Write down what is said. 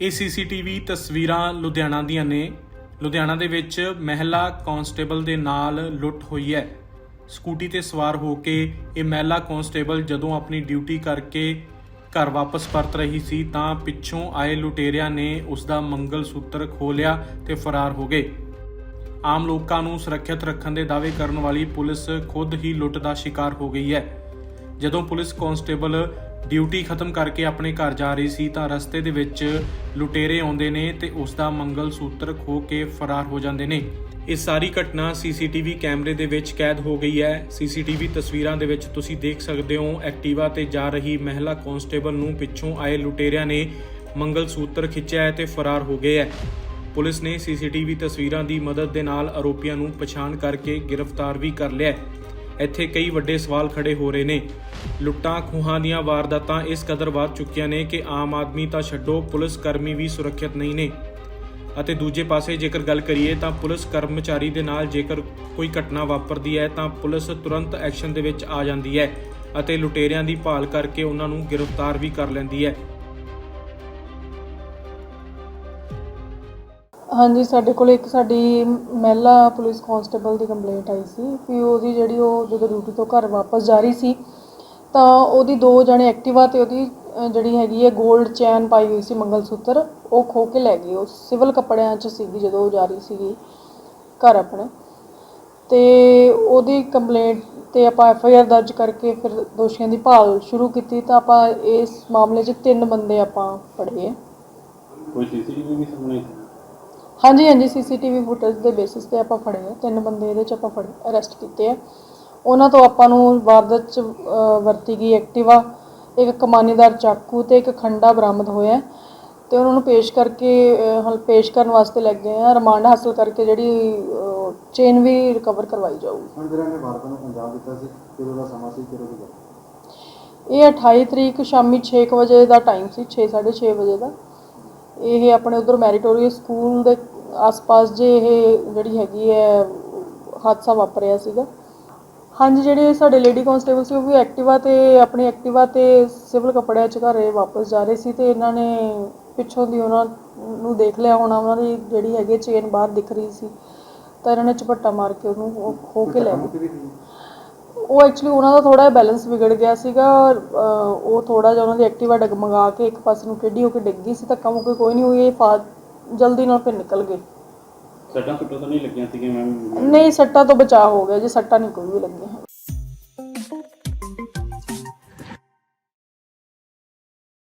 ਇਹ ਸੀਸੀਟੀਵੀ ਤਸਵੀਰਾਂ ਲੁਧਿਆਣਾ ਦੀਆਂ ਨੇ। ਲੁਧਿਆਣਾ ਦੇ ਵਿੱਚ ਮਹਿਲਾ ਕਾਂਸਟੇਬਲ ਦੇ ਨਾਲ ਲੁੱਟ ਹੋਈ ਹੈ। ਸਕੂਟੀ ਤੇ ਸਵਾਰ ਹੋ ਕੇ ਇਹ ਮਹਿਲਾ ਕਾਂਸਟੇਬਲ ਜਦੋਂ ਆਪਣੀ ਡਿਊਟੀ ਕਰਕੇ ਘਰ ਵਾਪਸ ਪਰਤ ਰਹੀ ਸੀ ਤਾਂ ਪਿੱਛੋਂ ਆਏ ਲੁਟੇਰਿਆਂ ਨੇ ਉਸ ਦਾ ਮੰਗਲ ਸੂਤਰ ਖੋਹ ਲਿਆ ਤੇ ਫਰਾਰ ਹੋ ਗਏ। ਆਮ ਲੋਕਾਂ ਨੂੰ ਸੁਰੱਖਿਅਤ ਰੱਖਣ ਦੇ ਦਾਅਵੇ ਕਰਨ ਵਾਲੀ ਪੁਲਿਸ ਖੁਦ ਹੀ ਲੁੱਟ ਦਾ ਸ਼ਿਕਾਰ ਹੋ ਗਈ ਹੈ। ਜਦੋਂ ਪੁਲਿਸ ਕਾਂਸਟੇਬਲ ਡਿਊਟੀ ਖਤਮ ਕਰਕੇ ਆਪਣੇ ਘਰ ਜਾ ਰਹੀ ਸੀ ਤਾਂ ਰਸਤੇ ਦੇ ਵਿੱਚ ਲੁਟੇਰੇ ਆਉਂਦੇ ਨੇ ਤੇ ਉਸ ਦਾ ਮੰਗਲ ਸੂਤਰ ਖੋ ਕੇ ਫਰਾਰ ਹੋ ਜਾਂਦੇ ਨੇ। ਇਹ ਸਾਰੀ ਘਟਨਾ ਸੀਸੀਟੀਵੀ ਕੈਮਰੇ ਦੇ ਵਿੱਚ ਕੈਦ ਹੋ ਗਈ ਹੈ। ਸੀਸੀਟੀਵੀ ਤਸਵੀਰਾਂ ਦੇ ਵਿੱਚ ਤੁਸੀਂ ਦੇਖ ਸਕਦੇ ਹੋ, ਐਕਟਿਵਾ ਤੇ ਜਾ ਰਹੀ ਮਹਿਲਾ ਕਾਂਸਟੇਬਲ ਨੂੰ ਪਿੱਛੋਂ ਆਏ ਲੁਟੇਰਿਆਂ ਨੇ ਮੰਗਲ ਸੂਤਰ ਖਿੱਚਿਆ ਹੈ ਤੇ ਫਰਾਰ ਹੋ ਗਏ ਹੈ। ਪੁਲਿਸ ਨੇ ਸੀਸੀਟੀਵੀ ਤਸਵੀਰਾਂ ਦੀ ਮਦਦ ਦੇ ਨਾਲ ਆਰੋਪੀਆਂ ਨੂੰ ਪਛਾਣ ਕਰਕੇ ਗ੍ਰਿਫਤਾਰ ਵੀ ਕਰ ਲਿਆ ਹੈ। ਇੱਥੇ ਕਈ ਵੱਡੇ ਸਵਾਲ ਖੜੇ ਹੋ ਰਹੇ ਨੇ। ਲੁੱਟਾਂ ਖੂਹਾਂ ਦੀਆਂ ਵਾਰਦਾਤਾਂ ਇਸ ਕਦਰ ਵੱਧ ਚੁੱਕੀਆਂ ਨੇ ਕਿ ਆਮ ਆਦਮੀ ਤਾਂ ਛੱਡੋ ਪੁਲਿਸ ਕਰਮੀ ਵੀ ਸੁਰੱਖਿਅਤ ਨਹੀਂ ਨੇ। ਅਤੇ ਦੂਜੇ ਪਾਸੇ ਜੇਕਰ ਗੱਲ ਕਰੀਏ ਤਾਂ ਪੁਲਿਸ ਕਰਮਚਾਰੀ ਦੇ ਨਾਲ ਜੇਕਰ ਕੋਈ ਘਟਨਾ ਵਾਪਰਦੀ ਹੈ ਤਾਂ ਪੁਲਿਸ ਤੁਰੰਤ ਐਕਸ਼ਨ ਦੇ ਵਿੱਚ ਆ ਜਾਂਦੀ ਹੈ ਅਤੇ ਲੁਟੇਰਿਆਂ ਦੀ ਭਾਲ ਕਰਕੇ ਉਹਨਾਂ ਨੂੰ ਗ੍ਰਿਫਤਾਰ ਵੀ ਕਰ ਲੈਂਦੀ ਹੈ। ਹਾਂਜੀ ਸਾਡੇ ਕੋਲ ਇੱਕ ਸਾਡੀ ਮਹਿਲਾ ਪੁਲਿਸ ਕਾਂਸਟੇਬਲ ਦੀ ਕੰਪਲੇਂਟ ਆਈ ਸੀ ਕਿ ਉਹਦੀ ਜਿਹੜੀ ਉਹ ਜਦੋਂ ਡਿਊਟੀ ਤੋਂ ਘਰ ਵਾਪਸ ਜਾ ਰਹੀ ਸੀ ਤਾਂ ਉਹਦੀ ਦੋ ਜਣੇ ਐਕਟਿਵਾ ਤੇ ਉਹਦੀ ਅਹ, ਜਿਹੜੀ ਹੈਗੀ ਹੈ 골ਡ ਚੈਨ ਪਾਈ ਹੋਈ ਸੀ ਮੰਗਲਸੂਤਰ ਉਹ ਖੋ ਕੇ ਲੈ ਗਏ। ਉਹ ਸਿਵਲ ਕੱਪੜਿਆਂ 'ਚ ਸੀਗੀ ਜਦੋਂ ਉਹ ਜਾ ਰਹੀ ਸੀਗੀ ਘਰ ਆਪਣੇ। ਤੇ ਉਹਦੀ ਕੰਪਲੇਂਟ ਤੇ ਆਪਾਂ ਐਫ ਆਈ ਆਰ ਦਰਜ ਕਰਕੇ ਫਿਰ ਦੋਸ਼ੀਆਂ ਦੀ ਭਾਲ ਸ਼ੁਰੂ ਕੀਤੀ ਤਾਂ ਆਪਾਂ ਇਸ ਮਾਮਲੇ 'ਚ ਤਿੰਨ ਬੰਦੇ ਆਪਾਂ ਫੜੇ ਆ। ਕੋਈ ਸੀਸੀਟੀਵੀ ਵੀ ਸਾਹਮਣੇ? ਹਾਂਜੀ ਹਾਂਜੀ ਸੀਸੀਟੀਵੀ ਫੁਟੇਜ ਦੇ ਬੇਸਿਸ ਤੇ ਆਪਾਂ ਫੜੇ ਆ। ਤਿੰਨ ਬੰਦੇ ਇਹਦੇ ਚ ਆਪਾਂ ਫੜੇ ਅਰੈਸਟ ਕੀਤੇ ਆ। ਉਹਨਾਂ ਤੋਂ ਆਪਾਂ ਨੂੰ ਵਾਰਦਾਤ ਚ ਵਰਤੀ ਗਈ ਐਕਟਿਵਾ ਇੱਕ ਕਮਾਨੀਦਾਰ ਚਾਕੂ ਤੇ ਇੱਕ ਖੰਡਾ ਬਰਾਮਦ ਹੋਇਆ। ਤੇ ਉਹਨਾਂ ਨੂੰ ਪੇਸ਼ ਕਰਕੇ ਹਲ ਪੇਸ਼ ਕਰਨ ਵਾਸਤੇ ਲੈ ਗਏ ਆ। ਰਿਮਾਂਡ ਹਾਸਲ ਕਰਕੇ ਜਿਹੜੀ ਚੇਨ ਵੀ ਰਿਕਵਰ ਕਰਵਾਈ ਜਾਊਗੀ। ਹੁਣ ਜਿਹੜਾ ਨੇ ਭਾਰਤ ਨੂੰ ਪੰਜਾਬ ਦਿੱਤਾ ਸੀ ਕਿਦੋਂ ਦਾ ਸਮਾਂ ਸੀ ਕਿਦੋਂ ਦੀ ਗੱਲ? ਇਹ 28 ਤਰੀਕ ਸ਼ਾਮੀ 6 ਕੁ ਵਜੇ ਦਾ ਟਾਈਮ ਸੀ 6:30 ਵਜੇ ਦਾ। ਇਹ ਆਪਣੇ ਉਧਰ ਮੈਰੀਟੋਰੀਅਸ ਸਕੂਲ ਦੇ ਆਸ-ਪਾਸ ਜੇ ਇਹ ਜਿਹੜੀ ਹੈਗੀ ਹੈ, ਹਾਦਸਾ ਵਾਪਰਿਆ ਸੀਗਾ। ਹਾਂਜੀ, ਜਿਹੜੇ ਸਾਡੇ ਲੇਡੀ ਕਾਂਸਟੇਬਲ ਸੀ, ਉਹ ਵੀ ਐਕਟਿਵਾ ਤੇ, ਆਪਣੀ ਐਕਟਿਵਾ ਤੇ ਸਿਵਲ ਕੱਪੜਿਆਂ 'ਚ ਘਰੇ ਵਾਪਸ ਜਾ ਰਹੇ ਸੀ ਤੇ ਇਹਨਾਂ ਨੇ ਪਿੱਛੋਂ ਦੀ ਉਹਨਾਂ ਨੂੰ ਦੇਖ ਲਿਆ, ਹੋਣਾ ਉਹਨਾਂ ਦੀ ਜਿਹੜੀ ਹੈਗੀ ਚੇਨ ਬਾਹਰ ਦਿਖ ਰਹੀ ਸੀ। ਤਾਂ ਇਹਨਾਂ ਨੇ ਝਪੱਟਾ ਮਾਰ ਕੇ ਉਹਨੂੰ ਉਹ ਖੋ ਕੇ ਲੈ ਗਏ। ਉਹ ਐਕਚੁਅਲੀ ਉਹਨਾਂ ਦਾ ਥੋੜਾ ਬੈਲੈਂਸ ਵਿਗੜ ਗਿਆ ਸੀਗਾ ਔਰ, ਅਹ, ਉਹ ਥੋੜਾ ਜਿਹਾ ਉਹਨਾਂ ਦੀ ਐਕਟਿਵਾ ਡਗਮਗਾ ਕੇ ਇੱਕ ਪਾਸੇ ਨੂੰ ਟੇਢੀ ਹੋ ਕੇ ਡਿੱਗ ਗਈ ਸੀ ਧੱਕਾ ਮੁੱਕੀ ਕੋਈ ਨਹੀਂ ਹੋਈ ਇਹ ਫਾ ਜਲਦੀ ਨਾਲ ਫਿਰ ਨਿਕਲ ਗਏ। ਸੱਟਾਂ ਸੁੱਟਾਂ ਤਾਂ ਨਹੀਂ ਲੱਗੀਆਂ ਸੀਗੀਆਂ ਮੈਮ? ਨਹੀਂ ਸੱਟਾਂ ਤੋਂ ਬਚਾਅ ਹੋ ਗਿਆ ਜੀ ਸੱਟਾਂ ਨਹੀਂ ਕੋਈ ਵੀ ਲੱਗੀਆਂ।